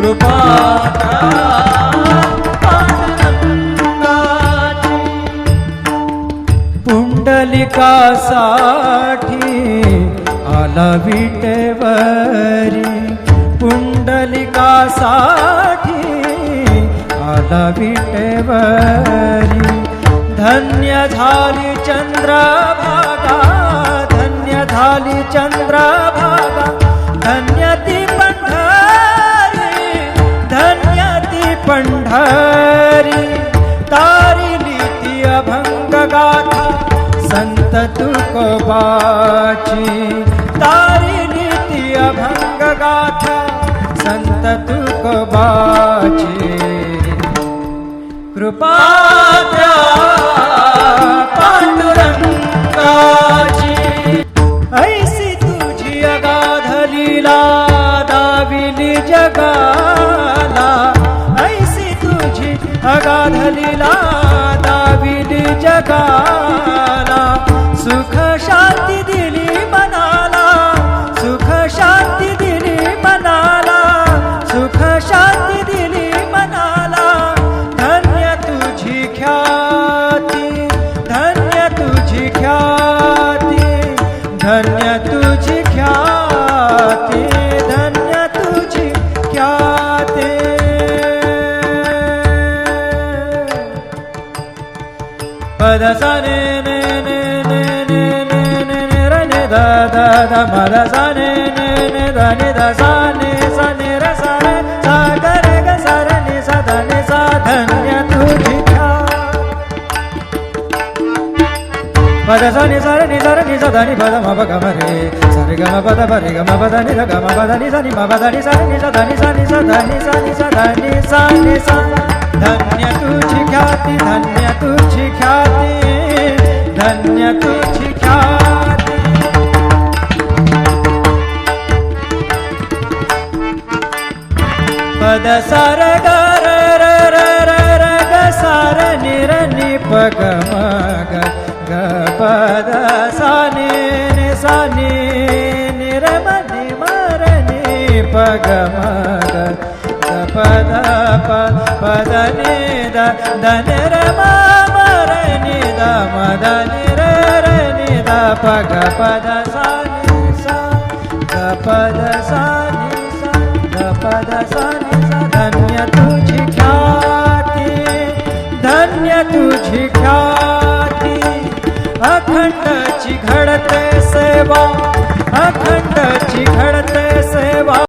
कृपा पुंडलिकासाठी आला विटेवरी. पुंडलिकासाठी आला विटेवरी. धन्य झाली चंद्रभागा धन्य झाली चंद्रभागा. धन्य ती हरी। तारी नीति अभंग गाथा संत तुको बाची। तारी नीति अभंग गाथा संत तुको बाची। कृपा अगाधलीला दाविद दाविली जगाला सुख शांती दिली मनाला सुख शांती दिली मनाला सुख शांती दिली मनाला. धन्य तुझी ख्याती धन्य तुझी ख्याती धन्य da sa ne ne ne ne ne ne ne ne ra ne da da da ma da sa ne ne ne da ne da sa ne sa ne ra sa re sa ga ga sa ra ne sa da ne sa da ne tu ji ta sa ne sa ne sa ne sa da ne ba ma ba ga ma re sa re ga ma ba da ba re ga ma ba da ne ra ga ma ba da ne sa ne ma ba da ne sa ne sa da ne sa ne sa ne sa ne sa ne sa ಪದ ಸರ ಗಾರ ರಗ ಸಾರ ನಿರ ನಿ ಪಗ ಮಗ ಗ ಪದ ಸಾನೆ ಸಾನೆ ನಿರ ಮನೆ ಮರ ನಿ ಪಗ ಮಗ ಗ ಪದ ಪ ಪದ ನಿ ದ ದ ನಿರ ಮರ ನಿ ದ ಮದ ನಿರ ನಿ ದ ಪಗ ಪದ ಸಾನೆ ಸಾ ಗ ಪದ ಸಾನೆ ಸಾ ಗ ಪದ ಸಾ अखंडची घडते सेवा अखंडची घडते सेवा.